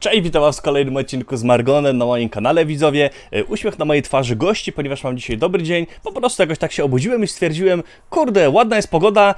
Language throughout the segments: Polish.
Cześć, witam was w kolejnym odcinku z Margonem na moim kanale, widzowie. E, Uśmiech na mojej twarzy gości, ponieważ mam dzisiaj dobry dzień. Po prostu jakoś tak się obudziłem i stwierdziłem, kurde, ładna jest pogoda.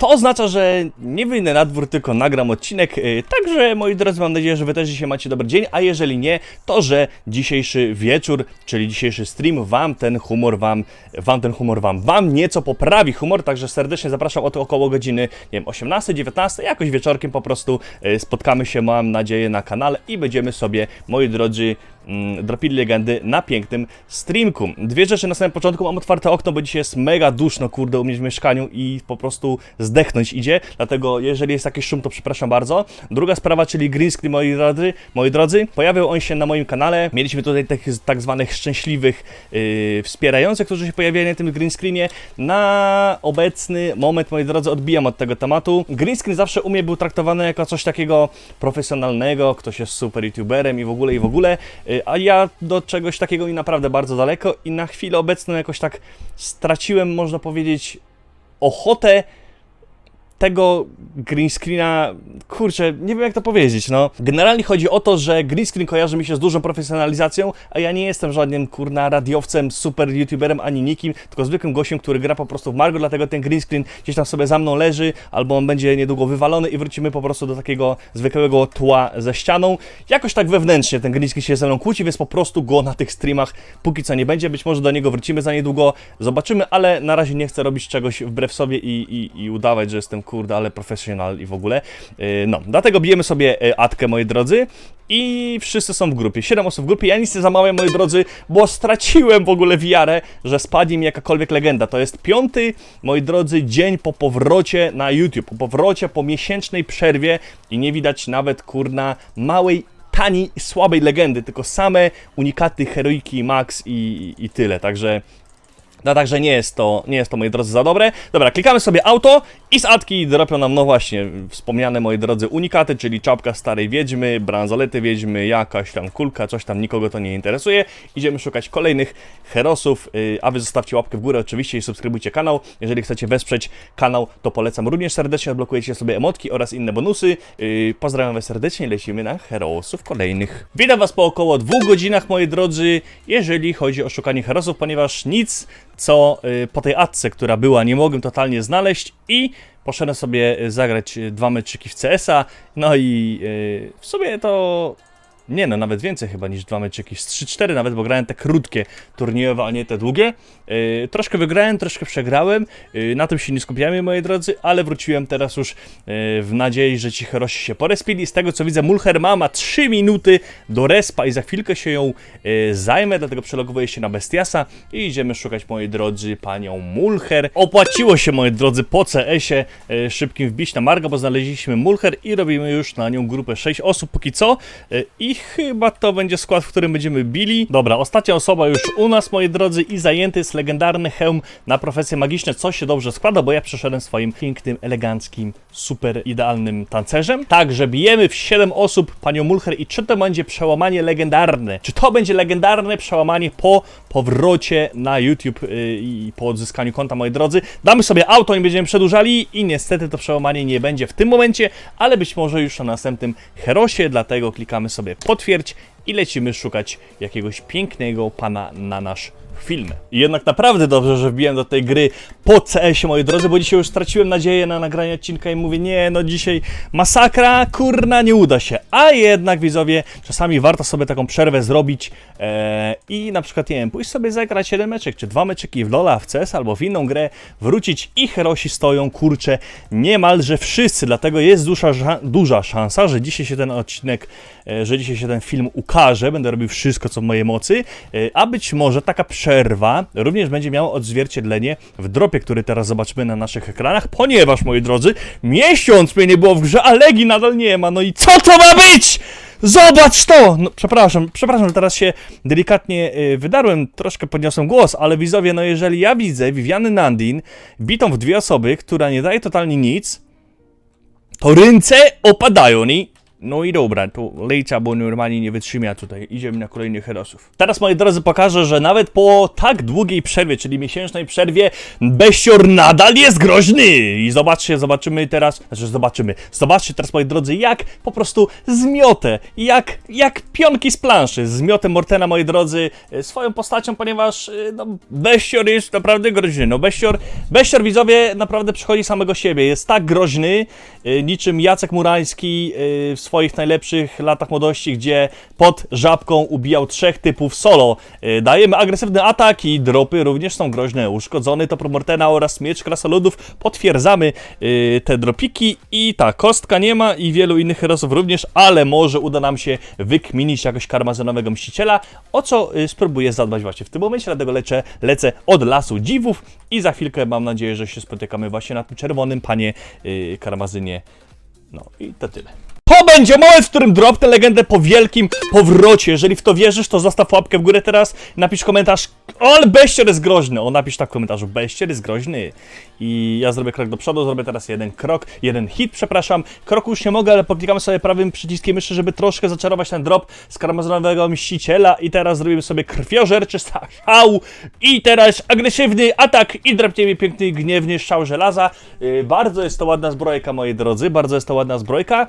To oznacza, że nie wyjdę na dwór, tylko nagram odcinek. E, Także, moi drodzy, mam nadzieję, że wy też dzisiaj macie dobry dzień, a jeżeli nie, to że dzisiejszy wieczór, czyli dzisiejszy stream, wam ten humor, wam, wam ten humor, wam, wam nieco poprawi humor, także serdecznie zapraszam od około godziny, nie wiem, 18, 19, jakoś wieczorkiem po prostu e, spotkamy się, mam nadzieję, na kanale i będziemy sobie, moi drodzy, mm, dropili legendy na pięknym streamku. Dwie rzeczy na samym początku, mam otwarte okno, bo dzisiaj jest mega duszno, kurde, u mnie w mieszkaniu i po prostu zdechnąć idzie, dlatego jeżeli jest jakiś szum, to przepraszam bardzo. Druga sprawa, czyli green screen, moi drodzy, moi drodzy, pojawił on się na moim kanale, mieliśmy tutaj tych tak zwanych szczęśliwych yy, wspierających, którzy się pojawiają na tym green screenie. Na obecny moment, moi drodzy, odbijam od tego tematu. Green screen zawsze u mnie był traktowany jako coś takiego profesjonalnego, ktoś jest super youtuberem i w ogóle, i w ogóle, a ja do czegoś takiego i naprawdę bardzo daleko i na chwilę obecną jakoś tak straciłem, można powiedzieć, ochotę tego green screena, kurczę, nie wiem jak to powiedzieć, no. Generalnie chodzi o to, że green screen kojarzy mi się z dużą profesjonalizacją, a ja nie jestem żadnym, kurna, radiowcem, super youtuberem, ani nikim, tylko zwykłym gościem, który gra po prostu w Margo, dlatego ten green screen gdzieś tam sobie za mną leży, albo on będzie niedługo wywalony i wrócimy po prostu do takiego zwykłego tła ze ścianą. Jakoś tak wewnętrznie ten green screen się ze mną kłóci, więc po prostu go na tych streamach póki co nie będzie, być może do niego wrócimy za niedługo, zobaczymy, ale na razie nie chcę robić czegoś wbrew sobie i, i, i udawać, że jestem kurde, ale profesjonal i w ogóle. Yy, No, dlatego bijemy sobie yy, atkę, moi drodzy. I wszyscy są w grupie. 7 osób w grupie. Ja nic nie zamawiam, moi drodzy, bo straciłem w ogóle wiarę, że spadnie mi jakakolwiek legenda. To jest piąty, moi drodzy, dzień po powrocie na YouTube. Po powrocie, po miesięcznej przerwie i nie widać nawet, kurna, małej taniej i słabej legendy, tylko same unikaty heroiki Max i, i, i tyle. Także no także nie jest to, nie jest to, moi drodzy, za dobre. Dobra, klikamy sobie auto i z Atki dropią nam, no właśnie, wspomniane, moi drodzy, unikaty, czyli czapka starej wiedźmy, bransolety wiedźmy, jakaś tam kulka, coś tam, nikogo to nie interesuje. Idziemy szukać kolejnych herosów, yy, a wy zostawcie łapkę w górę oczywiście i subskrybujcie kanał. Jeżeli chcecie wesprzeć kanał, to polecam również serdecznie, odblokujecie sobie emotki oraz inne bonusy. Yy, pozdrawiam was serdecznie lecimy na herosów kolejnych. Witam was po około dwóch godzinach, moi drodzy, jeżeli chodzi o szukanie herosów, ponieważ nic co y, po tej atce, która była, nie mogłem totalnie znaleźć i poszedłem sobie zagrać y, dwa meczyki w CS-a, no i y, w sumie to... Nie no, nawet więcej chyba niż dwa meczyki, z 3-4 nawet, bo grałem te krótkie turniejowe, a nie te długie. Yy, troszkę wygrałem, troszkę przegrałem, yy, na tym się nie skupiamy, moi drodzy, ale wróciłem teraz już yy, w nadziei, że ci herosi się porespili. Z tego co widzę, Mulher ma, ma 3 minuty do respa i za chwilkę się ją yy, zajmę, dlatego przelogowuję się na Bestiasa i idziemy szukać, moi drodzy, panią Mulher. Opłaciło się, moi drodzy, po CS-ie yy, szybkim wbić na Margo, bo znaleźliśmy Mulher i robimy już na nią grupę 6 osób póki co yy, i chyba to będzie skład, w którym będziemy bili. Dobra, ostatnia osoba już u nas, moi drodzy, i zajęty jest legendarny hełm na profesje magiczne, co się dobrze składa, bo ja przeszedłem swoim pięknym, eleganckim, super idealnym tancerzem. Także bijemy w 7 osób panią Mulcher i czy to będzie przełamanie legendarne? Czy to będzie legendarne przełamanie po powrocie na YouTube yy, i po odzyskaniu konta, moi drodzy? Damy sobie auto, nie będziemy przedłużali i niestety to przełamanie nie będzie w tym momencie, ale być może już na następnym herosie, dlatego klikamy sobie potwierdź i lecimy szukać jakiegoś pięknego pana na nasz film. I jednak naprawdę dobrze, że wbiłem do tej gry po CS-ie, moi drodzy, bo dzisiaj już straciłem nadzieję na nagranie odcinka i mówię, nie, no dzisiaj masakra, kurna, nie uda się. A jednak, widzowie, czasami warto sobie taką przerwę zrobić e, i na przykład, nie wiem, pójść sobie zagrać jeden meczek, czy dwa meczyki w LoL'a, w CS albo w inną grę, wrócić i herosi stoją, kurcze, niemalże wszyscy, dlatego jest duża, ża- duża szansa, że dzisiaj się ten odcinek, e, że dzisiaj się ten film ukaże, będę robił wszystko, co w mojej mocy, e, a być może taka przerwa również będzie miała odzwierciedlenie w dropie, który teraz zobaczymy na naszych ekranach, ponieważ, moi drodzy, miesiąc mnie nie było w grze, a Legi nadal nie ma, no i co to ma być? Zobacz to! No, przepraszam, przepraszam, że teraz się delikatnie y, wydarłem, troszkę podniosłem głos, ale widzowie, no jeżeli ja widzę Viviany Nandin bitą w dwie osoby, która nie daje totalnie nic, to ręce opadają i No i dobra, to lejca, bo normalnie nie wytrzyma tutaj. Idziemy na kolejnych herosów. Teraz, moi drodzy, pokażę, że nawet po tak długiej przerwie, czyli miesięcznej przerwie, Bestior nadal jest groźny! I zobaczcie, zobaczymy teraz, znaczy zobaczymy, zobaczcie teraz, moi drodzy, jak po prostu zmiotę, jak, jak pionki z planszy, zmiotę Mortena, moi drodzy, e, swoją postacią, ponieważ, e, no, Bestior jest naprawdę groźny. No, Bestior, Bestior, widzowie, naprawdę przychodzi samego siebie, jest tak groźny, e, niczym Jacek Murański w swoich najlepszych latach młodości, gdzie pod żabką ubijał trzech typów solo. E, Dajemy agresywny atak i dropy również są groźne. Uszkodzony to Mortena oraz miecz krasoludów. Potwierdzamy e, te dropiki i ta kostka nie ma i wielu innych herosów również, ale może uda nam się wykminić jakoś karmazynowego mściciela, o co e, spróbuję zadbać właśnie w tym momencie, dlatego lecę, lecę od lasu dziwów i za chwilkę mam nadzieję, że się spotykamy właśnie na tym czerwonym panie e, karmazynie. No i to tyle. To będzie moment, w którym dropnę legendę po wielkim powrocie. Jeżeli w to wierzysz, to zostaw łapkę w górę teraz. Napisz komentarz. Ale Bestior jest groźny. O, napisz tak w komentarzu. Bestior jest groźny. I ja zrobię krok do przodu. Zrobię teraz jeden krok. Jeden hit, przepraszam. Kroku już nie mogę, ale poklikamy sobie prawym przyciskiem myszy, żeby troszkę zaczarować ten drop z karmazonowego mściciela. I teraz zrobimy sobie krwiożerczy strzał. I teraz agresywny atak. I drapniemy piękny, gniewny strzał żelaza. Yy, bardzo jest to ładna zbrojka, moi drodzy. Bardzo jest to ładna zbrojka.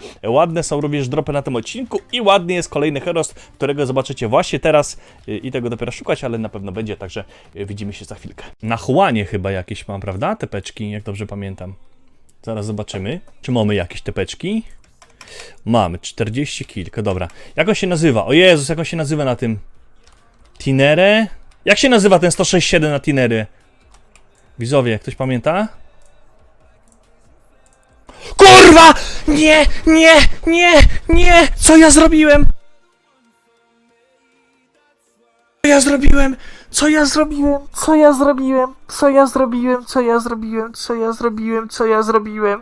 Ładne są również dropy na tym odcinku. I ładny jest kolejny heros, którego zobaczycie właśnie teraz. Yy, I tego dopiero szukać, ale na pewno będzie. Także yy, widzimy się za chwilkę. Na chłanie chyba jakieś mam, prawda? Tepeczki, jak dobrze pamiętam. Zaraz zobaczymy. Czy mamy jakieś tepeczki? Mamy 40 kilka, dobra. Jak on się nazywa? O Jezus, jak on się nazywa na tym? Tinere? Jak się nazywa ten 167 na Tinery? Widzowie, ktoś pamięta? KURWA! Nie, nie, nie, nie! Co ja zrobiłem? Co ja zrobiłem? Co ja zrobiłem? Co ja zrobiłem? Co ja zrobiłem? Co ja zrobiłem? Co ja zrobiłem? Co ja zrobiłem?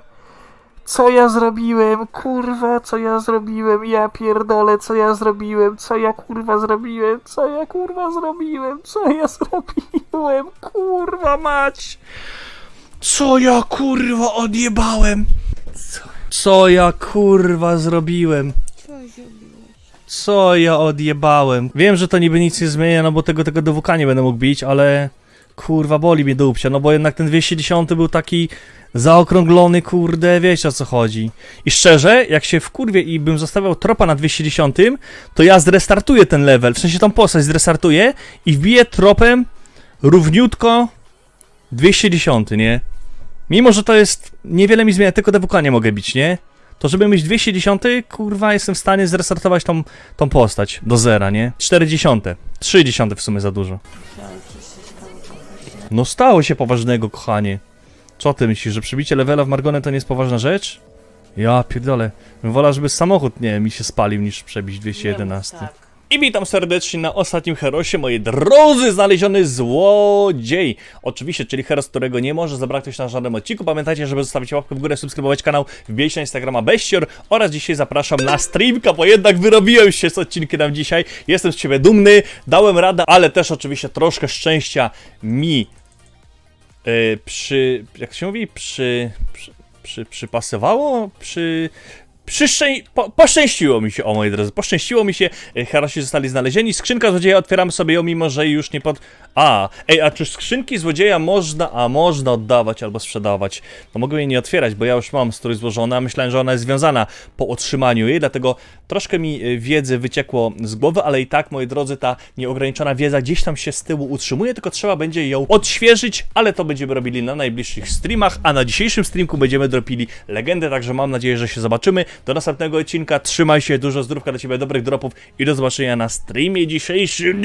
Co ja zrobiłem? Kurwa, co ja zrobiłem? Ja pierdolę, co ja zrobiłem? Co ja kurwa zrobiłem? Co ja kurwa zrobiłem? Co ja zrobiłem? Kurwa mać! Co ja kurwa odjebałem? Co, co ja kurwa zrobiłem? Co ja odjebałem? Wiem, że to niby nic nie zmienia, no bo tego tego DWK nie będę mógł bić, ale kurwa boli mnie dupcia, no bo jednak ten 210 był taki zaokrąglony, kurde, wiecie o co chodzi. I szczerze, jak się w kurwie i bym zostawiał tropa na 210, to ja zrestartuję ten level, w sensie tą postać zrestartuję i wbiję tropem równiutko 210, nie? Mimo, że to jest niewiele mi zmienia, tylko DWK nie mogę bić, nie? To żeby mieć 210, kurwa, jestem w stanie zrestartować tą, tą postać do zera, nie? 40, 30 w sumie za dużo. No stało się poważnego, kochanie. Co ty myślisz, że przybicie levela w Margonę to nie jest poważna rzecz? Ja pierdolę. Bym wolał, żeby samochód, nie mi się spalił, niż przebić 211. I witam serdecznie na ostatnim herosie, moi drodzy, znaleziony złodziej. Oczywiście, czyli heros, którego nie może zabraknąć na żadnym odcinku. Pamiętajcie, żeby zostawić łapkę w górę, subskrybować kanał, wbijać na Instagrama Bestior oraz dzisiaj zapraszam na streamka, bo jednak wyrobiłem się z odcinkiem nam dzisiaj. Jestem z ciebie dumny, dałem radę, ale też oczywiście troszkę szczęścia mi yy, przy... jak się mówi? Przy... przy, przy przypasowało? Przy... Przyszczę... Po, poszczęściło mi się, o moi drodzy, poszczęściło mi się, e, herosi zostali znalezieni, skrzynka złodzieja, otwieramy sobie ją, mimo że już nie pod... A, ej, a czy skrzynki złodzieja można, a można oddawać albo sprzedawać? No mogę jej nie otwierać, bo ja już mam strój złożony, a myślałem, że ona jest związana po otrzymaniu jej, dlatego troszkę mi e, wiedzy wyciekło z głowy, ale i tak, moi drodzy, ta nieograniczona wiedza gdzieś tam się z tyłu utrzymuje, tylko trzeba będzie ją odświeżyć, ale to będziemy robili na najbliższych streamach, a na dzisiejszym streamku będziemy dropili legendę, także mam nadzieję, że się zobaczymy. Do następnego odcinka, trzymaj się, dużo zdrówka dla Ciebie, dobrych dropów i do zobaczenia na streamie dzisiejszym.